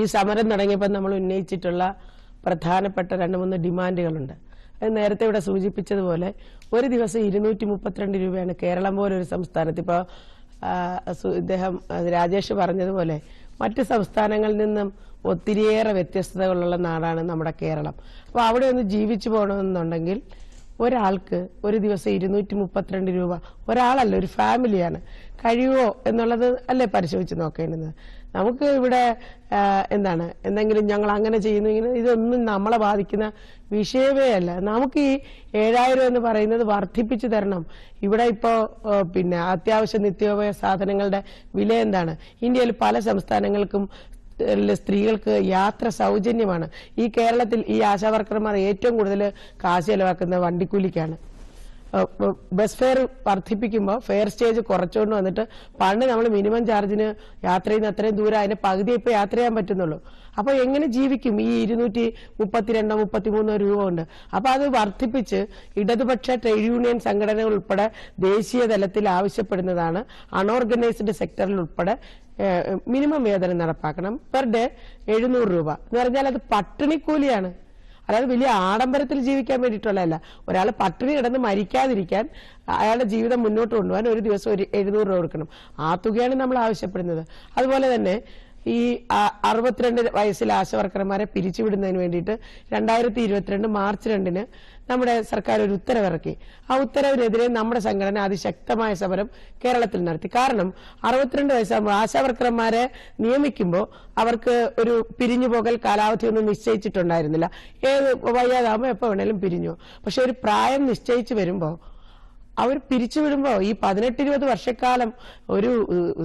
ഈ സമരം തുടങ്ങിയപ്പോൾ നമ്മൾ ഉന്നയിച്ചിട്ടുള്ള പ്രധാനപ്പെട്ട രണ്ട് മൂന്ന് ഡിമാൻഡുകളുണ്ട്. അത് നേരത്തെ ഇവിടെ സൂചിപ്പിച്ചതുപോലെ ഒരു ദിവസം ഇരുന്നൂറ്റി മുപ്പത്തിരണ്ട് രൂപയാണ് കേരളം പോലെ ഒരു സംസ്ഥാനത്ത് ഇപ്പോൾ ഇദ്ദേഹം രാജേഷ് പറഞ്ഞതുപോലെ മറ്റ് സംസ്ഥാനങ്ങളിൽ നിന്നും ഒത്തിരിയേറെ വ്യത്യസ്തതകളുള്ള നാടാണ് നമ്മുടെ കേരളം. അപ്പോൾ അവിടെ ഒന്ന് ജീവിച്ചു പോകണമെന്നുണ്ടെങ്കിൽ ഒരാൾക്ക് ഒരു ദിവസം ഇരുന്നൂറ്റി മുപ്പത്തിരണ്ട് രൂപ. ഒരാളല്ല ഒരു ഫാമിലിയാണ്. കഴിയുമോ എന്നുള്ളത് അല്ലേ പരിശോധിച്ച് നോക്കേണ്ടത് നമുക്ക് ഇവിടെ എന്താണ് എന്തെങ്കിലും ഞങ്ങൾ അങ്ങനെ ചെയ്യുന്നെങ്കിൽ ഇതൊന്നും നമ്മളെ ബാധിക്കുന്ന വിഷയമേ അല്ല. നമുക്ക് ഈ ഏഴായിരം എന്ന് പറയുന്നത് വർദ്ധിപ്പിച്ചു തരണം. ഇവിടെ ഇപ്പോ പിന്നെ അത്യാവശ്യ നിത്യോപയോഗ സാധനങ്ങളുടെ വില എന്താണ്? ഇന്ത്യയിൽ പല സംസ്ഥാനങ്ങൾക്കും സ്ത്രീകൾക്ക് യാത്ര സൗജന്യമാണ്. ഈ കേരളത്തിൽ ഈ ആശാവർക്കർമാർ ഏറ്റവും കൂടുതൽ കാശ് ചെലവാക്കുന്ന വണ്ടിക്കൂലിക്കാണ്. ബസ് ഫെയർ വർദ്ധിപ്പിക്കുമ്പോൾ ഫെയർ സ്റ്റേജ് കുറച്ചുകൊണ്ട് വന്നിട്ട് പണ്ട് നമ്മൾ മിനിമം ചാർജിന് യാത്ര ചെയ്യുന്ന അത്രയും ദൂരം അതിന് പകുതി ഇപ്പൊ യാത്ര ചെയ്യാൻ പറ്റുന്നുള്ളൂ. അപ്പൊ എങ്ങനെ ജീവിക്കും? ഈ ഇരുന്നൂറ്റി മുപ്പത്തിരണ്ടോ മുപ്പത്തിമൂന്നോ രൂപ ഉണ്ട് അപ്പൊ അത് വർദ്ധിപ്പിച്ച് ഇടതുപക്ഷ ട്രേഡ് യൂണിയൻ സംഘടനകൾ ഉൾപ്പെടെ ദേശീയ തലത്തിൽ ആവശ്യപ്പെടുന്നതാണ് അൺഓർഗനൈസ്ഡ് സെക്ടറിൽ ഉൾപ്പെടെ മിനിമം വേതനം നടപ്പാക്കണം. പെർ ഡേ എഴുന്നൂറ് രൂപ. എന്ന് പറഞ്ഞാൽ അത് പട്ടിണിക്കൂലിയാണ്. അതായത് വലിയ ആഡംബരത്തിൽ ജീവിക്കാൻ വേണ്ടിയിട്ടുള്ളതല്ല. ഒരാൾ പട്ടിണി കിടന്ന് മരിക്കാതിരിക്കാൻ അയാളുടെ ജീവിതം മുന്നോട്ട് കൊണ്ടുപോകാൻ ഒരു ദിവസം ഒരു എഴുന്നൂറ് രൂപ കൊടുക്കണം. ആ തുകയാണ് നമ്മൾ ആവശ്യപ്പെടുന്നത്. അതുപോലെ തന്നെ ഈ അറുപത്തിരണ്ട് വയസ്സിൽ ആശാവർക്കർമാരെ പിരിച്ചുവിടുന്നതിന് വേണ്ടിയിട്ട് രണ്ടായിരത്തി ഇരുപത്തിരണ്ട് മാർച്ച് രണ്ടിന് നമ്മുടെ സർക്കാർ ഒരു ഉത്തരവിറക്കി. ആ ഉത്തരവിനെതിരെ നമ്മുടെ സംഘടന അതിശക്തമായ സമരം കേരളത്തിൽ നടത്തി. കാരണം അറുപത്തിരണ്ട് വയസ്സാകുമ്പോൾ ആശാവർക്കർമാരെ നിയമിക്കുമ്പോൾ അവർക്ക് ഒരു പിരിഞ്ഞുപോകൽ കാലാവധി ഒന്നും നിശ്ചയിച്ചിട്ടുണ്ടായിരുന്നില്ല. ഏത് വയ്യാതാകുമ്പോൾ എപ്പോൾ വേണേലും പിരിഞ്ഞു പക്ഷെ ഒരു പ്രായം നിശ്ചയിച്ചു വരുമ്പോൾ അവർ പിരിച്ചുവിടുമ്പോ ഈ പതിനെട്ട് ഇരുപത് വർഷക്കാലം ഒരു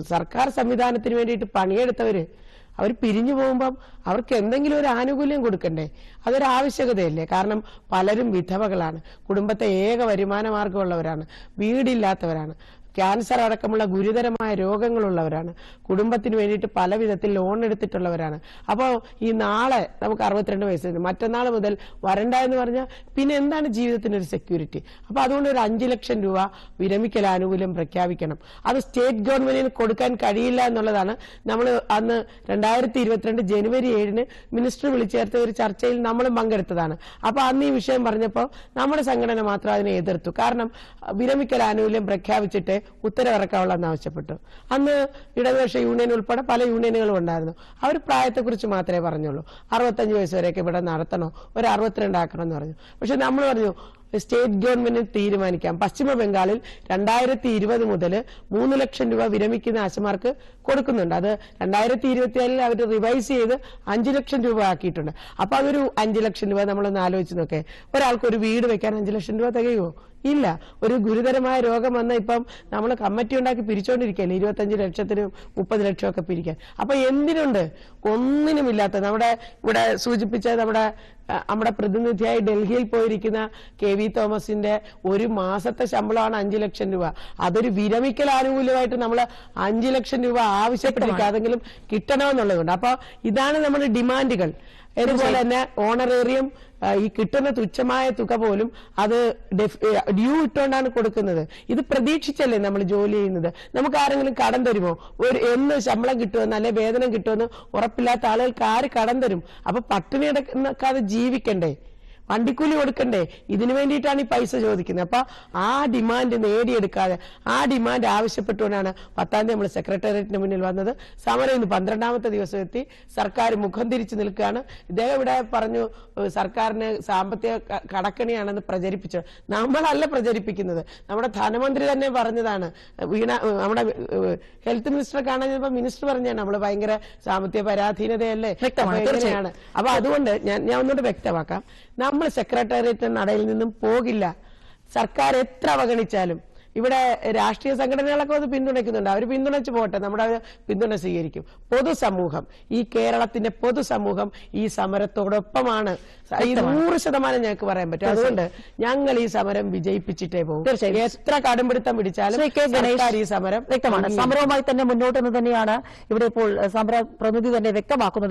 സർക്കാർ സംവിധാനത്തിന് വേണ്ടിയിട്ട് പണിയെടുത്തവര് അവർ പിരിഞ്ഞു പോകുമ്പം അവർക്ക് എന്തെങ്കിലും ഒരു ആനുകൂല്യം കൊടുക്കണ്ടേ? അതൊരു ആവശ്യകതയല്ലേ? കാരണം പലരും വിധവകളാണ്. കുടുംബത്തെ ഏക വരുമാന മാർഗമുള്ളവരാണ് വീടില്ലാത്തവരാണ്. ക്യാൻസർ അടക്കമുള്ള ഗുരുതരമായ രോഗങ്ങളുള്ളവരാണ്. കുടുംബത്തിന് വേണ്ടിയിട്ട് പല വിധത്തിൽ ലോൺ എടുത്തിട്ടുള്ളവരാണ്. അപ്പോൾ ഈ നാളെ നമുക്ക് അറുപത്തിരണ്ട് വയസ്സ് മറ്റന്നാൾ മുതൽ വരണ്ട എന്ന് പറഞ്ഞാൽ പിന്നെ എന്താണ് ജീവിതത്തിന് ഒരു സെക്യൂരിറ്റി അപ്പോൾ അതുകൊണ്ട് ഒരു അഞ്ചു ലക്ഷം രൂപ വിരമിക്കൽ ആനുകൂല്യം പ്രഖ്യാപിക്കണം. അത് സ്റ്റേറ്റ് ഗവൺമെന്റിന് കൊടുക്കാൻ കഴിയില്ല എന്നുള്ളതാണ് നമ്മൾ അന്ന് രണ്ടായിരത്തി ഇരുപത്തിരണ്ട് ജനുവരി ഏഴിന് മിനിസ്റ്റർ വിളിച്ചു ചേർത്ത ഒരു ചർച്ചയിൽ നമ്മൾ പങ്കെടുത്തതാണ്. അപ്പോൾ അന്ന് ഈ വിഷയം പറഞ്ഞപ്പോൾ നമ്മുടെ സംഘടന മാത്രം അതിനെ എതിർത്തു. കാരണം വിരമിക്കൽ ആനുകൂല്യം പ്രഖ്യാപിച്ചിട്ട് ഉത്തരവിറക്കാവുള്ളതെന്ന് ആവശ്യപ്പെട്ടു. അന്ന് ഇടതുപക്ഷ യൂണിയൻ ഉൾപ്പെടെ പല യൂണിയനുകളും ഉണ്ടായിരുന്നു. അവർ പ്രായത്തെക്കുറിച്ച് മാത്രമേ പറഞ്ഞുള്ളൂ. അറുപത്തഞ്ച് വയസ്സ് വരെയൊക്കെ ഇവിടെ നടത്തണോ. ഒരു അറുപത്തിരണ്ട് ആക്കണം എന്ന് പറഞ്ഞു. പക്ഷെ നമ്മൾ പറഞ്ഞു സ്റ്റേറ്റ് ഗവൺമെന്റ് തീരുമാനിക്കാം. പശ്ചിമ ബംഗാളിൽ രണ്ടായിരത്തി ഇരുപത് മുതൽ മൂന്ന് ലക്ഷം രൂപ വിരമിക്കുന്ന ആശമാർക്ക് കൊടുക്കുന്നുണ്ട്. അത് രണ്ടായിരത്തി ഇരുപത്തിയാലിൽ അവർ റിവൈസ് ചെയ്ത് അഞ്ചു ലക്ഷം രൂപ ആക്കിയിട്ടുണ്ട്. അപ്പൊ അതൊരു അഞ്ചു ലക്ഷം രൂപ നമ്മളൊന്ന് ആലോചിച്ച് നോക്കേ. ഒരാൾക്ക് ഒരു വീട് വെക്കാൻ അഞ്ചു ലക്ഷം രൂപ തികയുമോ? ഇല്ല. ഒരു ഗുരുതരമായ രോഗം വന്ന ഇപ്പം നമ്മൾ കമ്മിറ്റി ഉണ്ടാക്കി പിരിച്ചോണ്ടിരിക്കുകയല്ലേ? ഇരുപത്തഞ്ച് ലക്ഷത്തിനും മുപ്പത് ലക്ഷം ഒക്കെ പിരിക്കാൻ. അപ്പൊ എന്തിനുണ്ട്? ഒന്നിനുമില്ലാത്ത നമ്മുടെ ഇവിടെ സൂചിപ്പിച്ച നമ്മുടെ നമ്മുടെ പ്രതിനിധിയായി ഡൽഹിയിൽ പോയിരിക്കുന്ന കെ വി തോമസിന്റെ ഒരു മാസത്തെ ശമ്പളമാണ് അഞ്ചു ലക്ഷം രൂപ. അതൊരു വിരമിക്കൽ ആനുകൂല്യമായിട്ട് നമ്മൾ അഞ്ചു ലക്ഷം രൂപ ആവശ്യപ്പെട്ടിരിക്കുക അതെങ്കിലും കിട്ടണമെന്നുള്ളതുകൊണ്ട്. അപ്പൊ ഇതാണ് നമ്മുടെ ഡിമാൻഡുകൾ. അതുപോലെ തന്നെ ഓണറേറിയം ഈ കിട്ടുന്ന തുച്ഛമായ തുക പോലും അത് ഡ്യൂ ഇട്ടുകൊണ്ടാണ് കൊടുക്കുന്നത്. ഇത് പ്രതീക്ഷിച്ചല്ലേ നമ്മൾ ജോലി ചെയ്യുന്നത്? നമുക്ക് ആരെങ്കിലും കടം തരുമോ? ഒരു എന്ന് ശമ്പളം കിട്ടുമെന്ന് അല്ലെ വേതനം കിട്ടുമെന്ന് ഉറപ്പില്ലാത്ത ആളുകൾക്ക് ആര് കടം തരും? അപ്പൊ പട്ടിണി കിടക്കാതെ ജീവിക്കണ്ടേ? വണ്ടിക്കൂലി കൊടുക്കണ്ടേ? ഇതിനു വേണ്ടിയിട്ടാണ് ഈ പൈസ ചോദിക്കുന്നത്. അപ്പൊ ആ ഡിമാൻഡ് നേടിയെടുക്കാതെ ആ ഡിമാൻഡ് ആവശ്യപ്പെട്ടുകൊണ്ടാണ് പത്താം തീയതി നമ്മൾ സെക്രട്ടേറിയറ്റിന് മുന്നിൽ വന്നത്. സമരം ഇന്ന് പന്ത്രണ്ടാമത്തെ ദിവസം എത്തി. സർക്കാർ മുഖം തിരിച്ചു നിൽക്കുകയാണ്. ഇദ്ദേഹം ഇവിടെ പറഞ്ഞു സർക്കാരിന് സാമ്പത്തിക കടക്കണിയാണെന്ന് പ്രചരിപ്പിച്ചു. നമ്മളല്ല പ്രചരിപ്പിക്കുന്നത്. നമ്മുടെ ധനമന്ത്രി തന്നെ പറഞ്ഞതാണ്. വീണ നമ്മുടെ ഹെൽത്ത് മിനിസ്റ്റർ കാണാൻ മിനിസ്റ്റർ പറഞ്ഞാണ് നമ്മൾ ഭയങ്കര സാമ്പത്തിക പരാധീനതയല്ലേ? അപ്പൊ അപ്പൊ അതുകൊണ്ട് ഞാൻ ഞാൻ ഒന്നുകൂടെ വ്യക്തമാക്കാം. നമ്മൾ സെക്രട്ടേറിയറ്റ് നടയിൽ നിന്നും പോകില്ല. സർക്കാർ എത്ര അവഗണിച്ചാലും. ഇവിടെ രാഷ്ട്രീയ സംഘടനകളൊക്കെ അത് പിന്തുണയ്ക്കുന്നുണ്ട്. അവർ പിന്തുണച്ച് പോട്ടെ. നമ്മുടെ അവർ പിന്തുണ സ്വീകരിക്കും. പൊതുസമൂഹം ഈ കേരളത്തിന്റെ പൊതുസമൂഹം ഈ സമരത്തോടൊപ്പമാണ്. നൂറ് ശതമാനം ഞങ്ങൾക്ക് പറയാൻ പറ്റും. അതുകൊണ്ട് ഞങ്ങൾ ഈ സമരം വിജയിപ്പിച്ചിട്ടേ പോകും. എത്ര കടുംപിടുത്തം പിടിച്ചാലും ഈ സമരം വ്യക്തമാണ്. സമരവുമായി തന്നെ മുന്നോട്ടെന്ന് തന്നെയാണ് ഇവിടെ ഇപ്പോൾ സമര പ്രതിനിധി തന്നെ വ്യക്തമാക്കുന്നത്.